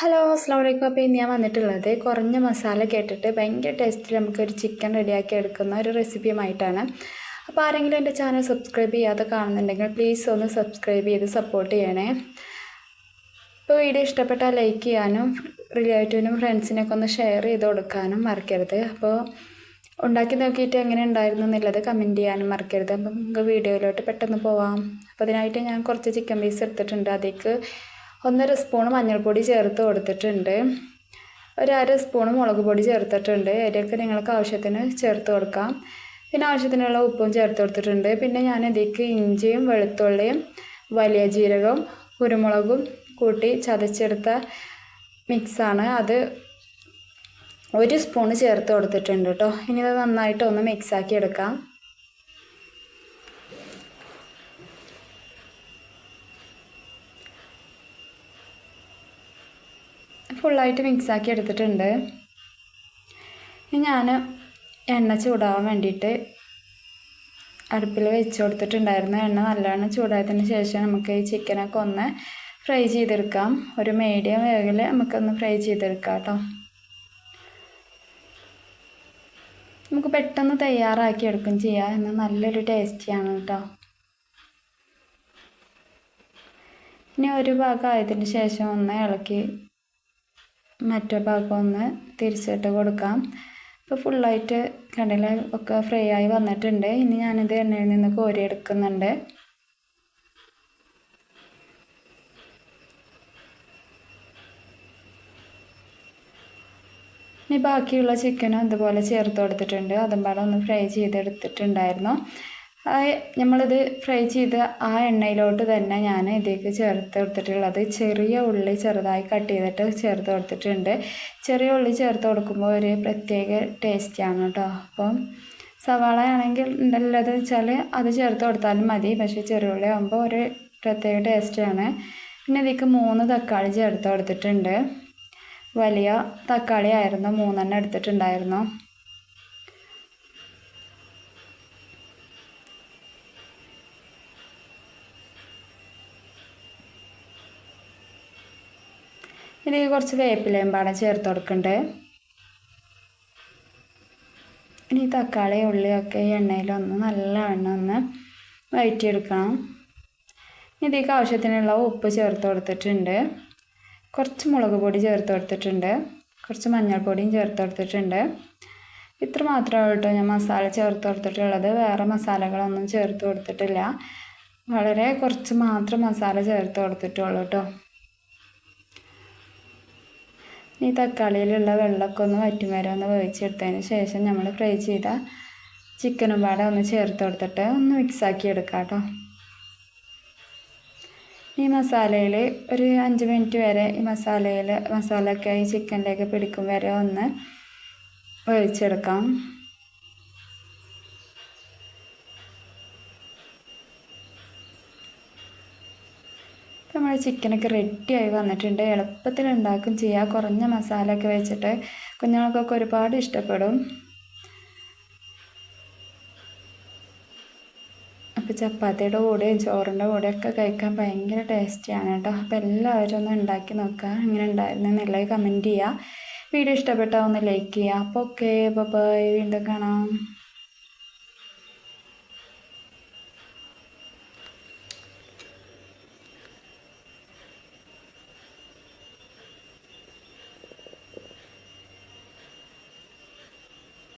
Hello അസ്സാം വലൈക്കും അപ്പോൾ ഇന്ന് ഞാൻ വന്നിട്ടുള്ളത് കുറഞ്ഞ മസാല കേട്ടിട്ട് ഭയങ്കര ടേസ്റ്റിൽ നമുക്കൊരു ചിക്കൻ റെഡിയാക്കി എടുക്കുന്ന ഒരു റെസിപ്പിയുമായിട്ടാണ്. അപ്പോൾ ആരെങ്കിലും എന്റെ ചാനൽ സബ്സ്ക്രൈബ് ചെയ്യാതെ കാണുന്നുണ്ടെങ്കിൽ പ്ലീസ് ഒന്ന് സബ്സ്ക്രൈബ് ചെയ്ത് സപ്പോർട്ട് ചെയ്യണേ. ഇപ്പോൾ വീഡിയോ ഇഷ്ടപ്പെട്ടാൽ ലൈക്ക് ചെയ്യാനും റിലേറ്റീവിനും ഫ്രണ്ട്സിനൊക്കെ ഒന്ന് ഷെയർ ചെയ്ത് കൊടുക്കാനും മറക്കരുത്. അപ്പോൾ ഉണ്ടാക്കി നോക്കിയിട്ട് എങ്ങനെ ഉണ്ടായിരുന്നു എന്നുള്ളത് കമന്റ് ചെയ്യാനും മറക്കരുത്. അപ്പം നമുക്ക് വീഡിയോയിലോട്ട് പെട്ടെന്ന് പോവാം. അപ്പോൾ അതിനായിട്ട് ഞാൻ കുറച്ച് ചിക്കൻ പീസ് എടുത്തിട്ടുണ്ട്. അതിലേക്ക് ഒന്നര സ്പൂൺ മഞ്ഞൾപ്പൊടി ചേർത്ത് കൊടുത്തിട്ടുണ്ട്. ഒരു അര സ്പൂൺ മുളക് പൊടി ചേർത്തിട്ടുണ്ട്. അതിലേക്ക് നിങ്ങൾക്ക് ആവശ്യത്തിന് ചേർത്ത് കൊടുക്കാം. പിന്നെ ആവശ്യത്തിനുള്ള ഉപ്പും ചേർത്ത് കൊടുത്തിട്ടുണ്ട്. പിന്നെ ഞാൻ ഇതിലേക്ക് ഇഞ്ചിയും വെളുത്തുള്ളിയും വലിയ ജീരകവും കുരുമുളകും കൂട്ടി ചതച്ചെടുത്ത മിക്സാണ് അത് ഒരു സ്പൂൺ ചേർത്ത് കൊടുത്തിട്ടുണ്ട് കേട്ടോ ഇനി ഇത് നന്നായിട്ട് ഒന്ന് മിക്സാക്കി എടുക്കാം. ഫുള്ളായിട്ട് മിക്സാക്കി എടുത്തിട്ടുണ്ട്. ഞാൻ എണ്ണ ചൂടാവാൻ വേണ്ടിയിട്ട് അടുപ്പിൽ വെച്ച് കൊടുത്തിട്ടുണ്ടായിരുന്നു. എണ്ണ നല്ലവണ്ണം ചൂടായതിന് ശേഷം നമുക്ക് ഈ ചിക്കനൊക്കെ ഒന്ന് ഫ്രൈ ചെയ്തെടുക്കാം. ഒരു മീഡിയം വേഗിൽ നമുക്കൊന്ന് ഫ്രൈ ചെയ്തെടുക്കാം കേട്ടോ. നമുക്ക് പെട്ടെന്ന് തയ്യാറാക്കി എടുക്കും ചെയ്യാം. എന്ന് നല്ലൊരു ടേസ്റ്റിയാണ് കേട്ടോ. ഇനി ഒരു ഭാഗം ആയതിന് ശേഷം ഒന്ന് ഇളക്കി മറ്റേ ഭാഗം ഒന്ന് തിരിച്ചിട്ട് കൊടുക്കാം. ഇപ്പോൾ ഫുള്ളായിട്ട് കടല ഒക്കെ ഫ്രൈ ആയി വന്നിട്ടുണ്ട്. ഇനി ഞാനിത് എണ്ണയിൽ നിന്ന് കോരി എടുക്കുന്നുണ്ട് ഇനി ബാക്കിയുള്ള ചിക്കനും അതുപോലെ ചേർത്ത് കൊടുത്തിട്ടുണ്ട്. അതും പാടെ ഒന്ന് ഫ്രൈ ചെയ്തെടുത്തിട്ടുണ്ടായിരുന്നു. നമ്മളിത് ഫ്രൈ ചെയ്ത ആ എണ്ണയിലോട്ട് തന്നെ ഞാൻ ഇതിലേക്ക് ചേർത്ത് കൊടുത്തിട്ടുള്ളത്. ചെറിയ ഉള്ളി ചെറുതായി കട്ട് ചെയ്തിട്ട് ചേർത്ത് കൊടുത്തിട്ടുണ്ട്. ചെറിയ ഉള്ളി ചേർത്ത് കൊടുക്കുമ്പോൾ ഒരു പ്രത്യേക ടേസ്റ്റിയാണ് കേട്ടോ അപ്പം സവാള ആണെങ്കിൽ ഉണ്ടല്ലത് വെച്ചാൽ അത് ചേർത്ത് കൊടുത്താലും മതി. പക്ഷേ ചെറിയ ഉള്ളി ആകുമ്പോൾ ഒരു പ്രത്യേക ടേസ്റ്റാണ് പിന്നെ ഇതിലേക്ക് മൂന്ന് തക്കാളി ചേർത്ത് കൊടുത്തിട്ടുണ്ട്. വലിയ തക്കാളി ആയിരുന്നു മൂന്നെണ്ണം എടുത്തിട്ടുണ്ടായിരുന്നു. ഇതിലേക്ക് കുറച്ച് വേപ്പിലയും പാടെ ചേർത്ത് കൊടുക്കണ്ടേ. ഇനി തക്കാളി ഉള്ളിയൊക്കെ എണ്ണയിലൊന്ന് നല്ലവണ്ണം ഒന്ന് വഴറ്റിയെടുക്കണം. ഇതിലേക്ക് ആവശ്യത്തിനുള്ള ഉപ്പ് ചേർത്ത് കൊടുത്തിട്ടുണ്ട്. കുറച്ച് മുളക് പൊടി ചേർത്ത് കൊടുത്തിട്ടുണ്ട്. കുറച്ച് മഞ്ഞൾപ്പൊടിയും ചേർത്ത് കൊടുത്തിട്ടുണ്ട്. ഇത്ര മാത്രമേ കേട്ടോ ഞാൻ മസാല ചേർത്ത് കൊടുത്തിട്ടുള്ളത്. വേറെ മസാലകളൊന്നും ചേർത്ത് കൊടുത്തിട്ടില്ല. വളരെ കുറച്ച് മാത്രം മസാല ചേർത്ത് കൊടുത്തിട്ടുള്ളൂ കേട്ടോ. ഈ തക്കാളിയിലുള്ള വെള്ളമൊക്കെ ഒന്ന് വറ്റും ഒന്ന് വേവിച്ചെടുത്തതിന് ശേഷം നമ്മൾ ഫ്രൈ ചെയ്ത ചിക്കനും പാടെ ഒന്ന് ചേർത്ത് കൊടുത്തിട്ട് ഒന്ന് മിക്സാക്കി എടുക്കാം കേട്ടോ. ഈ മസാലയിൽ ഒരു അഞ്ച് മിനിറ്റ് വരെ ഈ മസാലയിൽ മസാലയൊക്കെ ഈ ചിക്കനിലേക്ക് പിടിക്കും വരെ ഒന്ന് വേവിച്ചെടുക്കാം. നമ്മുടെ ചിക്കനൊക്കെ റെഡിയായി വന്നിട്ടുണ്ട്. എളുപ്പത്തിൽ ഉണ്ടാക്കും ചെയ്യാം. കുറഞ്ഞ മസാലയൊക്കെ വെച്ചിട്ട് കുഞ്ഞുങ്ങൾക്കൊക്കെ ഒരുപാട് ഇഷ്ടപ്പെടും. അപ്പോൾ ചപ്പാത്തിയുടെ കൂടെയും ചോറിന്റെ കൂടെയൊക്കെ കഴിക്കാൻ ഭയങ്കര ടേസ്റ്റിയാണ് കേട്ടോ. അപ്പോൾ എല്ലാവരും ഒന്ന് ഉണ്ടാക്കി നോക്കുക. അങ്ങനെ ഉണ്ടായിരുന്നു എന്നുള്ളത് കമന്റ് ചെയ്യുക. വീഡിയോ ഇഷ്ടപ്പെട്ടാൽ ഒന്ന് ലൈക്ക് ചെയ്യുക. അപ്പോൾ ഓക്കെ ബൈ വീണ്ടും കാണാം.